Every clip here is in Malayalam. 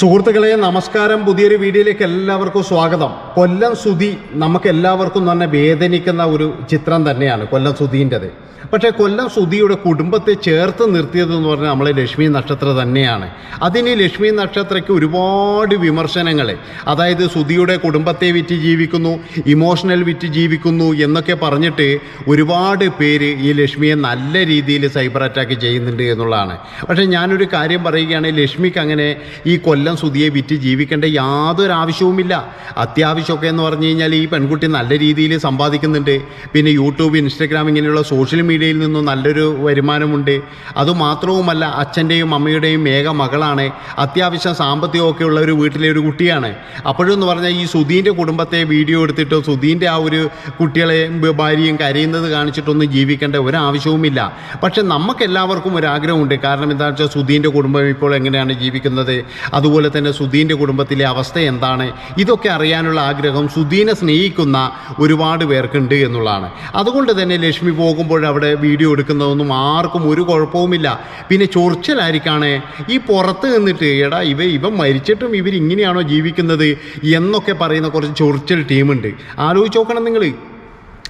സുഹൃത്തുക്കളെ നമസ്കാരം. പുതിയൊരു വീഡിയോയിലേക്ക് എല്ലാവർക്കും സ്വാഗതം. കൊല്ലം സുധി നമുക്ക് എല്ലാവർക്കും തന്നെ വേദനിക്കുന്ന ഒരു ചിത്രം തന്നെയാണ് കൊല്ലം സുധീന്റെത്. പക്ഷേ കൊല്ലം സുധിയുടെ കുടുംബത്തെ ചേർത്ത് നിർത്തിയതെന്ന് പറഞ്ഞാൽ നമ്മളെ ലക്ഷ്മി നക്ഷത്ര തന്നെയാണ്. അതിന് ലക്ഷ്മി നക്ഷത്രയ്ക്ക് ഒരുപാട് വിമർശനങ്ങൾ അതായത് സുധിയുടെ കുടുംബത്തെ വിറ്റ് ജീവിക്കുന്നു ഇമോഷണൽ വിറ്റ് ജീവിക്കുന്നു എന്നൊക്കെ പറഞ്ഞിട്ട് ഒരുപാട് പേര് ഈ ലക്ഷ്മിയെ നല്ല രീതിയിൽ സൈബർ അറ്റാക്ക് ചെയ്യുന്നുണ്ട് എന്നുള്ളതാണ്. പക്ഷേ ഞാനൊരു കാര്യം പറയുകയാണെങ്കിൽ ലക്ഷ്മിക്ക് അങ്ങനെ ഈ കൊല്ലം സുധിയെ വിറ്റ് ജീവിക്കേണ്ട യാതൊരു ആവശ്യവുമില്ല. അത്യാവശ്യമൊക്കെ എന്ന് പറഞ്ഞു കഴിഞ്ഞാൽ ഈ പെൺകുട്ടി നല്ല രീതിയിൽ സമ്പാദിക്കുന്നുണ്ട്. പിന്നെ യൂട്യൂബ് ഇൻസ്റ്റഗ്രാം ഇങ്ങനെയുള്ള സോഷ്യൽ മീഡിയയിൽ നിന്നും നല്ലൊരു വരുമാനമുണ്ട്. അതുമാത്രവുമല്ല അച്ഛന്റെയും അമ്മയുടെയും ഏക മകളാണ്. അത്യാവശ്യം സാമ്പത്തികമൊക്കെ ഉള്ള ഒരു വീട്ടിലെ ഒരു കുട്ടിയാണ്. അപ്പോഴെന്ന് പറഞ്ഞാൽ ഈ സുധീന്റെ കുടുംബത്തെ വീഡിയോ എടുത്തിട്ട് സുധീന്റെ ആ ഒരു കുട്ടികളെയും ബ- ഭാര്യയും കരയുന്നത് കാണിച്ചിട്ടൊന്നും ജീവിക്കേണ്ട ഒരാവശ്യവുമില്ല. പക്ഷെ നമുക്കെല്ലാവർക്കും ഒരാഗ്രഹമുണ്ട്. കാരണം എന്താണെന്ന് വെച്ചാൽ സുധീന്റെ കുടുംബം ഇപ്പോൾ എങ്ങനെയാണ് ജീവിക്കുന്നത്? അതുപോലെ തന്നെ സുധീന്റെ കുടുംബത്തിലെ അവസ്ഥ എന്താണ്? ഇതൊക്കെ അറിയാനുള്ള ആഗ്രഹം സുധീനെ സ്നേഹിക്കുന്ന ഒരുപാട് പേർക്കുണ്ട് എന്നുള്ളതാണ്. അതുകൊണ്ട് തന്നെ ലക്ഷ്മി പോകുമ്പോൾ അവിടെ വീഡിയോ എടുക്കുന്നതൊന്നും ആർക്കും ഒരു കുഴപ്പവുമില്ല. പിന്നെ ചൊറിച്ചിലായിരിക്കാണ്. ഈ പുറത്ത് നിന്നിട്ട് എടാ ഇവ ഇവ മരിച്ചിട്ടും ഇവർ ഇങ്ങനെയാണോ ജീവിക്കുന്നത്? എന്നൊക്കെ പറയുന്ന കുറച്ച് ചൊറിച്ചൽ ടീമുണ്ട്. ആലോചിച്ച് നോക്കണം നിങ്ങൾ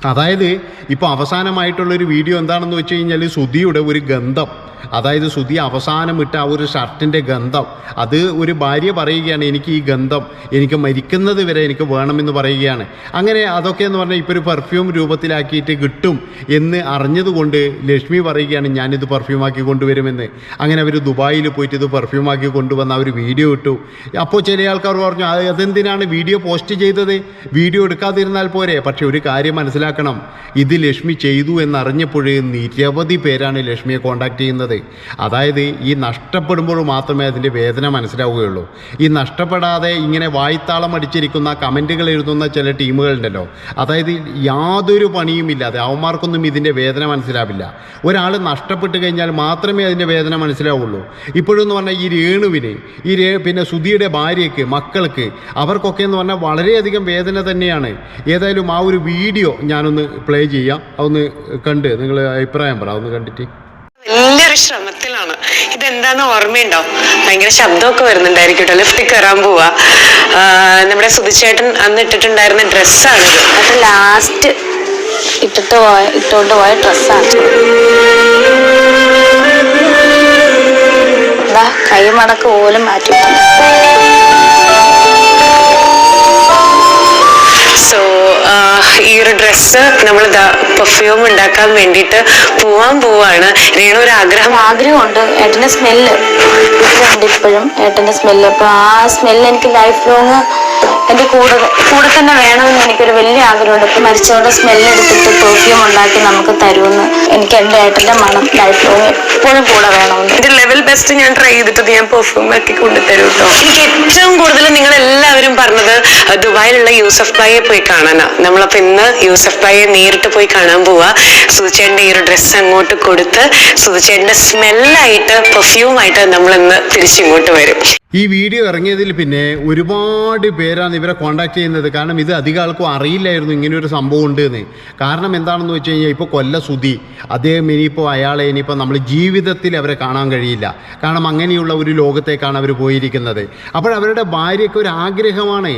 അതായത് ഇപ്പോൾ അവസാനമായിട്ടുള്ളൊരു വീഡിയോ എന്താണെന്ന് വെച്ച് കഴിഞ്ഞാൽ സുധിയുടെ ഒരു ഗന്ധം. അതായത് ശ്രുതി അവസാനം ഇട്ട ആ ഒരു ഷർട്ടിന്റെ ഗന്ധം അത് ഒരു ഭാര്യ പറയുകയാണ് എനിക്ക് ഈ ഗന്ധം എനിക്ക് മരിക്കുന്നത് വരെ എനിക്ക് വേണമെന്ന് പറയുകയാണ്. അങ്ങനെ അതൊക്കെ എന്ന് പറഞ്ഞാൽ ഇപ്പോൾ ഒരു പെർഫ്യൂം രൂപത്തിലാക്കിയിട്ട് കിട്ടും എന്ന് അറിഞ്ഞതുകൊണ്ട് ലക്ഷ്മി പറയുകയാണ് ഞാനിത് പെർഫ്യൂമാക്കി കൊണ്ടുവരുമെന്ന്. അങ്ങനെ അവർ ദുബായിൽ പോയിട്ട് ഇത് പെർഫ്യൂമാക്കി കൊണ്ടുവന്ന ഒരു വീഡിയോ ഇട്ടു. അപ്പോൾ ചില ആൾക്കാർ പറഞ്ഞു "അത് അതെന്തിനാണ് വീഡിയോ പോസ്റ്റ് ചെയ്തത്? വീഡിയോ എടുക്കാതിരുന്നാൽ പോരെ. പക്ഷെ ഒരു കാര്യം മനസ്സിലാക്കണം ഇത് ലക്ഷ്മി ചെയ്തു എന്നറിഞ്ഞപ്പോഴേ നിരവധി പേരാണ് ലക്ഷ്മിയെ കോണ്ടാക്ട് ചെയ്യുന്നത്. അതായത് ഈ നഷ്ടപ്പെടുമ്പോൾ മാത്രമേ അതിന്റെ വേദന മനസ്സിലാവുകയുള്ളൂ. ഈ നഷ്ടപ്പെടാതെ ഇങ്ങനെ വായ്ത്താളം അടിച്ചിരിക്കുന്ന കമന്റുകൾ എഴുതുന്ന ചില ടീമുകളുണ്ടല്ലോ. അതായത് യാതൊരു പണിയും ഇല്ലാതെ അവന്മാർക്കൊന്നും ഇതിന്റെ വേദന മനസ്സിലാവില്ല. ഒരാൾ നഷ്ടപ്പെട്ട് കഴിഞ്ഞാൽ മാത്രമേ അതിന്റെ വേദന മനസ്സിലാവുള്ളൂ. ഇപ്പോഴെന്ന് പറഞ്ഞാൽ ഈ രേണുവിന് ഈ രേ പിന്നെ സുധിയുടെ ഭാര്യയ്ക്ക് മക്കൾക്ക് അവർക്കൊക്കെ എന്ന് പറഞ്ഞാൽ വളരെയധികം വേദന തന്നെയാണ്. ഏതായാലും ആ ഒരു വീഡിയോ ഞാനൊന്ന് പ്ലേ ചെയ്യാം. അതൊന്ന് കണ്ട് നിങ്ങൾ അഭിപ്രായം പറ അതൊന്ന് കണ്ടിട്ട്. ശ്രമത്തിലാണ് ഇതെന്താന്ന് ഓർമ്മയുണ്ടോ? ഭയങ്കര ശബ്ദമൊക്കെ വരുന്നുണ്ടായിരിക്കും കേട്ടോ. ലിഫ്റ്റിൽ കയറാൻ പോവാ. നമ്മുടെ സുധിച്ചേട്ടൻ അന്ന് ഇട്ടിട്ടുണ്ടായിരുന്ന ഡ്രസ്സാണിത് അത് ലാസ്റ്റ് ഇട്ടിട്ട് പോയ ഇട്ടുകൊണ്ട് പോയ ഡ്രസ്സാണ്. കൈ മടക്ക് പോലും മാറ്റി. സോ ഈ ഒരു ഡ്രസ്സ് നമ്മൾ പെർഫ്യൂം ഉണ്ടാക്കാൻ വേണ്ടിട്ട് പോവാൻ പോവാണ്. രേണു ഒരു ആഗ്രഹം ആഗ്രഹമുണ്ട്. ഏട്ടന്റെ സ്മെല്ല് ഇപ്പോഴും ഏട്ടന്റെ സ്മെല്ല് അപ്പൊ ആ സ്മെല്ല് എനിക്ക് ലൈഫ് ലോങ് എന്റെ കൂടെ കൂടെ തന്നെ വേണമെന്ന് എനിക്കൊരു വലിയ ആഗ്രഹമുണ്ട്. ഇപ്പൊ മരിച്ചവരുടെ സ്മെല്ല് എടുത്തിട്ട് ഉണ്ടാക്കി നമുക്ക് തരുമെന്ന് എനിക്ക് എന്റെ ഏട്ടന്റെ മണം ലൈഫ് ലോങ് എപ്പോഴും കൂടെ വേണമെന്ന്. ഇത് ലെവൽ ബെസ്റ്റ് ഞാൻ ട്രൈ ചെയ്തിട്ട് ഞാൻ പെർഫ്യൂം ആക്കി കൊണ്ടുതരും കേട്ടോ എനിക്ക് ഏറ്റവും കൂടുതൽ നിങ്ങൾ എല്ലാവരും പറഞ്ഞത് ദുബായിലുള്ള യൂസഫ് ഭായിയെ പോയി കാണാനാ. നമ്മളപ്പോ ഇന്ന് യൂസഫ് ഭായിയെ നേരിട്ട് പോയി കാണാൻ പോവാ. സുതിച്ചേട്ടന്റെ ഈ ഒരു ഡ്രസ് അങ്ങോട്ട് കൊടുത്ത് സുതിച്ചേട്ടന്റെ സ്മെല്ലായിട്ട് പെർഫ്യൂമായിട്ട് നമ്മൾ ഇന്ന് തിരിച്ചിങ്ങോട്ട് വരും. ഈ വീഡിയോ ഇറങ്ങിയതിൽ പിന്നെ ഒരുപാട് പേരാണ് ഇവരെ കോണ്ടാക്ട് ചെയ്യുന്നത്. കാരണം ഇത് അധികം ആൾക്കും അറിയില്ലായിരുന്നു ഇങ്ങനെയൊരു സംഭവം ഉണ്ട് എന്ന് കാരണം എന്താണെന്ന് വെച്ച് കഴിഞ്ഞാൽ ഇപ്പോൾ കൊല്ല സുധി അദ്ദേഹം ഇനിയിപ്പോൾ അയാളെ ഇനിയിപ്പോൾ നമ്മൾ ജീവിതത്തിൽ അവരെ കാണാൻ കഴിയില്ല. കാരണം അങ്ങനെയുള്ള ഒരു ലോകത്തേക്കാണ് അവർ പോയിരിക്കുന്നത്. അപ്പോൾ അവരുടെ ഭാര്യയ്ക്ക് ഒരു ആഗ്രഹമാണ്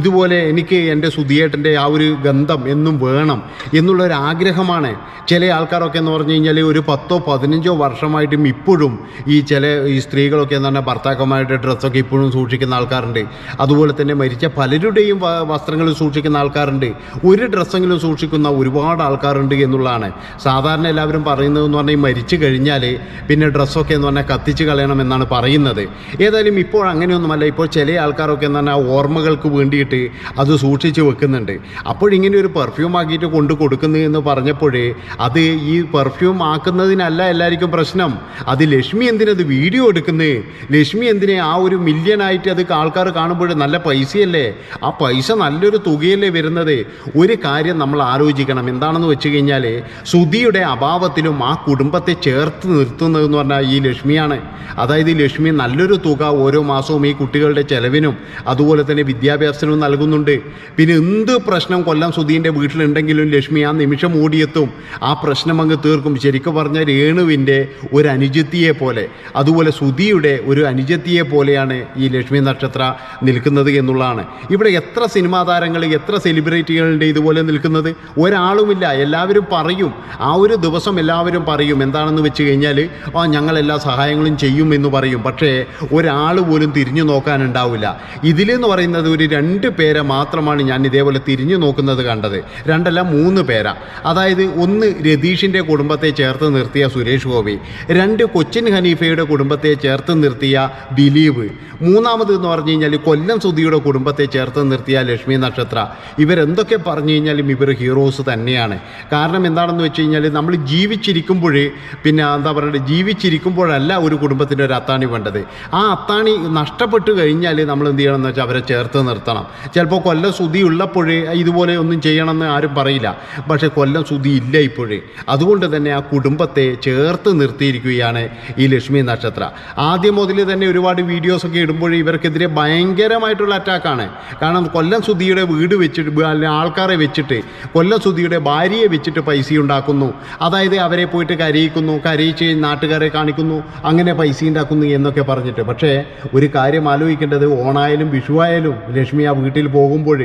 ഇതുപോലെ എനിക്ക് എന്റെ സുധിയേട്ടന്റെ ആ ഒരു ഗന്ധം എന്നും വേണം എന്നുള്ള ഒരു ആഗ്രഹമാണ്. ചില ആൾക്കാരൊക്കെ എന്ന് പറഞ്ഞു കഴിഞ്ഞാൽ ഒരു പത്തോ പതിനഞ്ചോ വർഷമായിട്ടും ഇപ്പോഴും ഈ ചില ഈ സ്ത്രീകളൊക്കെ എന്ന് പറഞ്ഞാൽ ഭർത്താക്കന്മാരുടെ ഡ്രസ്സൊക്കെ ഇപ്പോഴും സൂക്ഷിക്കുന്ന ആൾക്കാരുണ്ട്. അതുപോലെ തന്നെ മരിച്ച പലരുടെയും വസ്ത്രങ്ങൾ സൂക്ഷിക്കുന്ന ആൾക്കാരുണ്ട്. ഒരു ഡ്രസ്സെങ്കിലും സൂക്ഷിക്കുന്ന ഒരുപാട് ആൾക്കാരുണ്ട് എന്നുള്ളതാണ്. സാധാരണ എല്ലാവരും പറയുന്നതെന്ന് പറഞ്ഞാൽ മരിച്ചു കഴിഞ്ഞാൽ പിന്നെ ഡ്രസ്സൊക്കെ എന്ന് പറഞ്ഞാൽ കത്തിച്ച് കളയണം എന്നാണ് പറയുന്നത്. ഏതായാലും ഇപ്പോൾ അങ്ങനെയൊന്നുമല്ല. ഇപ്പോൾ ചില ആൾക്കാരൊക്കെ എന്ന് പറഞ്ഞാൽ ഓർമ്മകൾക്ക് വേണ്ടിയിട്ട് അത് സൂക്ഷിച്ച് വെക്കുന്നുണ്ട്. അപ്പോഴിങ്ങനെ ഒരു പെർഫ്യൂം ആക്കിയിട്ട് കൊണ്ടു കൊടുക്കുന്നു എന്ന് പറഞ്ഞപ്പോഴേ അത് ഈ പെർഫ്യൂം ആക്കുന്നതിനല്ല എല്ലാവർക്കും പ്രശ്നം. അത് ലക്ഷ്മി എന്തിനത് വീഡിയോ എടുക്കുന്നത്? ലക്ഷ്മി എന്തിനെ ആ മില്യൺ ആയിട്ട് അത് ആൾക്കാർ കാണുമ്പോൾ നല്ല പൈസയല്ലേ? ആ പൈസ നല്ലൊരു തുകയല്ലേ വരുന്നത്? ഒരു കാര്യം നമ്മൾ ആലോചിക്കണം. എന്താണെന്ന് വെച്ച് കഴിഞ്ഞാൽ സുധിയുടെ അഭാവത്തിലും ആ കുടുംബത്തെ ചേർത്ത് നിർത്തുന്നതെന്ന് പറഞ്ഞാൽ ഈ ലക്ഷ്മിയാണ്. അതായത് ലക്ഷ്മി നല്ലൊരു തുക ഓരോ മാസവും ഈ കുട്ടികളുടെ ചെലവിനും അതുപോലെ തന്നെ വിദ്യാഭ്യാസത്തിനും നൽകുന്നുണ്ട്. പിന്നെ എന്ത് പ്രശ്നം കൊല്ലം സുധീന്റെ വീട്ടിലുണ്ടെങ്കിലും ലക്ഷ്മി ആ നിമിഷം ഓടിയെത്തും. ആ പ്രശ്നം അങ്ങ് തീർക്കും. ശരിക്കും പറഞ്ഞാൽ രേണുവിന്റെ ഒരു അനുജത്തിയെ പോലെ. അതുപോലെ സുധിയുടെ ഒരു അനുജത്തിയെ പോലെയാണ് ഈ ലക്ഷ്മി നക്ഷത്ര നിൽക്കുന്നത് എന്നുള്ളതാണ്. ഇവിടെ എത്ര സിനിമാ താരങ്ങൾ എത്ര സെലിബ്രിറ്റികളുടെ ഇതുപോലെ നിൽക്കുന്നത്? ഒരാളുമില്ല. എല്ലാവരും പറയും. ആ ഒരു ദിവസം എല്ലാവരും പറയും. എന്താണെന്ന് വെച്ച് കഴിഞ്ഞാൽ ആ ഞങ്ങൾ എല്ലാ സഹായങ്ങളും ചെയ്യും എന്ന് പറയും. പക്ഷേ ഒരാൾ പോലും തിരിഞ്ഞു നോക്കാനുണ്ടാവില്ല. ഇതിലെന്ന് പറയുന്നത് ഒരു രണ്ട് പേരെ മാത്രമാണ് ഞാൻ ഇതേപോലെ തിരിഞ്ഞു നോക്കുന്നത് കണ്ടത്. രണ്ടല്ല മൂന്ന് പേരാ. അതായത് ഒന്ന് രതീഷിന്റെ കുടുംബത്തെ ചേർത്ത് നിർത്തിയ സുരേഷ് ഗോപി. രണ്ട് കൊച്ചിൻ ഹനീഫയുടെ കുടുംബത്തെ ചേർത്ത് നിർത്തിയ ദിലീപ്. മൂന്നാമത് എന്ന് പറഞ്ഞു കഴിഞ്ഞാൽ കൊല്ലം സുധിയുടെ കുടുംബത്തെ ചേർത്ത് നിർത്തിയ ലക്ഷ്മി നക്ഷത്ര. ഇവരെന്തൊക്കെ പറഞ്ഞു കഴിഞ്ഞാലും ഇവർ ഹീറോസ് തന്നെയാണ്. കാരണം എന്താണെന്ന് വെച്ച് കഴിഞ്ഞാൽ നമ്മൾ ജീവിച്ചിരിക്കുമ്പോഴേ പിന്നെ എന്താ പറയുക ജീവിച്ചിരിക്കുമ്പോഴല്ല ഒരു കുടുംബത്തിന്റെ ഒരു അത്താണി വേണ്ടത്. ആ അത്താണി നഷ്ടപ്പെട്ടു കഴിഞ്ഞാൽ നമ്മൾ എന്ത് ചെയ്യണം എന്ന് വെച്ചാൽ അവരെ ചേർത്ത് നിർത്തണം. ചിലപ്പോൾ കൊല്ലം സുധി ഉള്ളപ്പോഴേ ഇതുപോലെ ഒന്നും ചെയ്യണമെന്ന് ആരും പറയില്ല. പക്ഷേ കൊല്ലം സുധി ഇല്ല ഇപ്പോഴേ. അതുകൊണ്ട് തന്നെ ആ കുടുംബത്തെ ചേർത്ത് നിർത്തിയിരിക്കുകയാണ് ഈ ലക്ഷ്മി നക്ഷത്ര. ആദ്യം മുതൽ തന്നെ ഒരുപാട് വീഡിയോസൊക്കെ ഇടുമ്പോൾ ഇവർക്കെതിരെ ഭയങ്കരമായിട്ടുള്ള അറ്റാക്കാണ്. കാരണം കൊല്ലം സുധിയുടെ വീട് വെച്ചിട്ട് അല്ലെങ്കിൽ ആൾക്കാരെ വെച്ചിട്ട് കൊല്ലം സുധിയുടെ ഭാര്യയെ വെച്ചിട്ട് പൈസ ഉണ്ടാക്കുന്നു. അതായത് അവരെ പോയിട്ട് കരയിക്കുന്നു കരയിച്ച് നാട്ടുകാരെ കാണിക്കുന്നു അങ്ങനെ പൈസ ഉണ്ടാക്കുന്നു എന്നൊക്കെ പറഞ്ഞിട്ട്. പക്ഷേ ഒരു കാര്യം ആലോചിക്കേണ്ടത് ഓണായാലും വിഷുവായാലും ലക്ഷ്മി ആ വീട്ടിൽ പോകുമ്പോൾ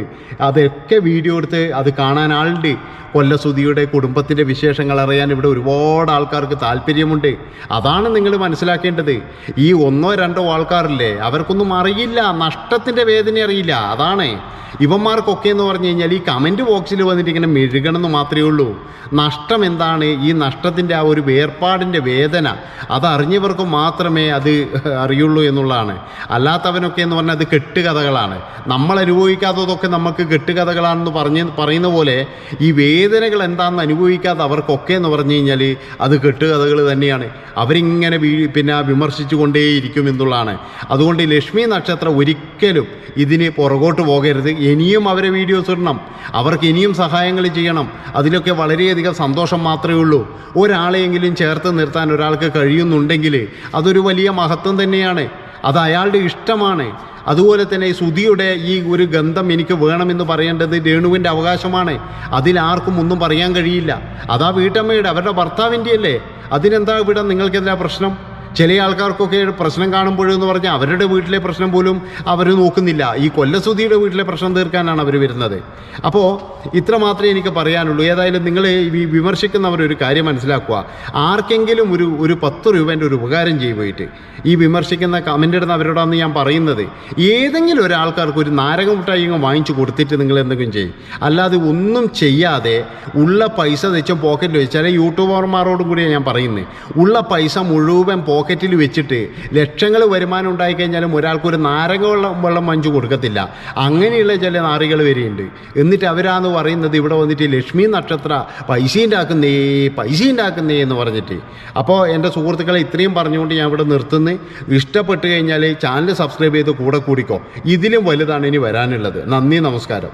അതൊക്കെ വീഡിയോ എടുത്ത് അത് കാണാൻ ആളുണ്ട്. കൊല്ലസുതിയുടെ കുടുംബത്തിന്റെ വിശേഷങ്ങൾ അറിയാൻ ഇവിടെ ഒരുപാട് ആൾക്കാർക്ക് താല്പര്യമുണ്ട്. അതാണ് നിങ്ങൾ മനസ്സിലാക്കേണ്ടത്. ഈ ഒന്നോ രണ്ടോ ആൾക്കാരില്ലേ അവർക്കൊന്നും അറിയില്ല നഷ്ടത്തിന്റെ വേദന അറിയില്ല. അതാണ്. ഇവന്മാർക്കൊക്കെ എന്ന് പറഞ്ഞു കഴിഞ്ഞാൽ ഈ കമന്റ് ബോക്സിൽ വന്നിട്ട് ഇങ്ങനെ മെഴുകണമെന്ന് മാത്രമേ ഉള്ളൂ. നഷ്ടം എന്താണ്? ഈ നഷ്ടത്തിന്റെ ആ ഒരു വേർപാടിന്റെ വേദന അതറിഞ്ഞവർക്ക് മാത്രമേ അത് അറിയുള്ളൂ എന്നുള്ളതാണ്. അല്ലാത്തവനൊക്കെ എന്ന് പറഞ്ഞാൽ അത് കെട്ടുകഥകളാണ്. നമ്മൾ അനുഭവിക്കാത്തതൊക്കെ നമുക്ക് കെട്ടുകഥകളാണെന്ന് പറഞ്ഞ് പറയുന്ന പോലെ ഈ വേദനകൾ എന്താണെന്ന് അനുഭവിക്കാത്ത അവർക്കൊക്കെ എന്ന് പറഞ്ഞു കഴിഞ്ഞാൽ അത് കെട്ടുകഥകൾ തന്നെയാണ്. അവരിങ്ങനെ പിന്നെ വിമർശിച്ചു കൊണ്ടേയിരിക്കും എന്നുള്ളതാണ്. അതുകൊണ്ട് ലക്ഷ്മി നക്ഷത്രം ഒരിക്കലും ഇതിന് പുറകോട്ട് പോകരുത്. ഇനിയും അവരെ വീഡിയോസ് ഇടണം. അവർക്ക് ഇനിയും സഹായങ്ങൾ ചെയ്യണം. അതിലൊക്കെ വളരെയധികം സന്തോഷം മാത്രമേ ഉള്ളൂ. ഒരാളെയെങ്കിലും ചേർത്ത് നിർത്താൻ ഒരാൾക്ക് കഴിയുന്നുണ്ടെങ്കിൽ അതൊരു വലിയ മഹത്വം തന്നെയാണ്. അത് അയാളുടെ ഇഷ്ടമാണ്. അതുപോലെ തന്നെ സുധിയുടെ ഈ ഒരു ഗന്ധം എനിക്ക് വേണമെന്ന് പറയേണ്ടത് രേണുവിന്റെ അവകാശമാണ്. അതിലാർക്കും ഒന്നും പറയാൻ കഴിയില്ല. അതാ വീട്ടമ്മയുടെ അവരുടെ ഭർത്താവിന്റെ അല്ലേ അതിനെന്താ ഇവിടെ നിങ്ങൾക്കെന്താ പ്രശ്നം? ചില ആൾക്കാർക്കൊക്കെ പ്രശ്നം കാണുമ്പോഴെന്ന് പറഞ്ഞാൽ അവരുടെ വീട്ടിലെ പ്രശ്നം പോലും അവർ നോക്കുന്നില്ല. ഈ കൊല്ലസുതിയുടെ വീട്ടിലെ പ്രശ്നം തീർക്കാനാണ് അവർ വരുന്നത്. അപ്പോൾ ഇത്ര മാത്രമേ എനിക്ക് പറയാനുള്ളൂ. ഏതായാലും നിങ്ങൾ ഈ വിമർശിക്കുന്നവർ ഒരു കാര്യം മനസ്സിലാക്കുക. ആർക്കെങ്കിലും ഒരു ഒരു പത്ത് രൂപേന്റെ ഒരു ഉപകാരം ചെയ്യുമ്പോയിട്ട് ഈ വിമർശിക്കുന്ന കമന്റ് ഇടുന്ന ഞാൻ പറയുന്നത്. ഏതെങ്കിലും ഒരാൾക്കാർക്ക് ഒരു നാരക വാങ്ങിച്ചു കൊടുത്തിട്ട് നിങ്ങൾ എന്തെങ്കിലും ചെയ്യും. അല്ലാതെ ഒന്നും ചെയ്യാതെ ഉള്ള പൈസ തെച്ചും പോക്കറ്റിൽ വെച്ചാൽ യൂട്യൂബർമാരോടും കൂടിയാണ് ഞാൻ പറയുന്നത് ഉള്ള പൈസ മുഴുവൻ പോക്കറ്റിൽ വെച്ചിട്ട് ലക്ഷങ്ങൾ വരുമാനം ഉണ്ടായിക്കഴിഞ്ഞാലും ഒരാൾക്കൊരു നാരക വെള്ളം വെള്ളം മഞ്ചു കൊടുക്കത്തില്ല. അങ്ങനെയുള്ള ചില നാറികൾ വരെയുണ്ട്. എന്നിട്ട് അവരാന്ന് പറയുന്നത് ഇവിടെ വന്നിട്ട് ലക്ഷ്മി നക്ഷത്ര പൈസ ഉണ്ടാക്കുന്നേ പൈസ ഉണ്ടാക്കുന്നേ എന്ന് പറഞ്ഞിട്ട്. അപ്പോൾ എന്റെ സുഹൃത്തുക്കളെ ഇത്രയും പറഞ്ഞുകൊണ്ട് ഞാൻ ഇവിടെ നിർത്തുന്നു. ഇഷ്ടപ്പെട്ട് കഴിഞ്ഞാൽ ചാനൽ സബ്സ്ക്രൈബ് ചെയ്ത് കൂടെ കൂടിക്കോ. ഇതിലും വലുതാണ് ഇനി വരാനുള്ളത്. നന്ദി നമസ്കാരം.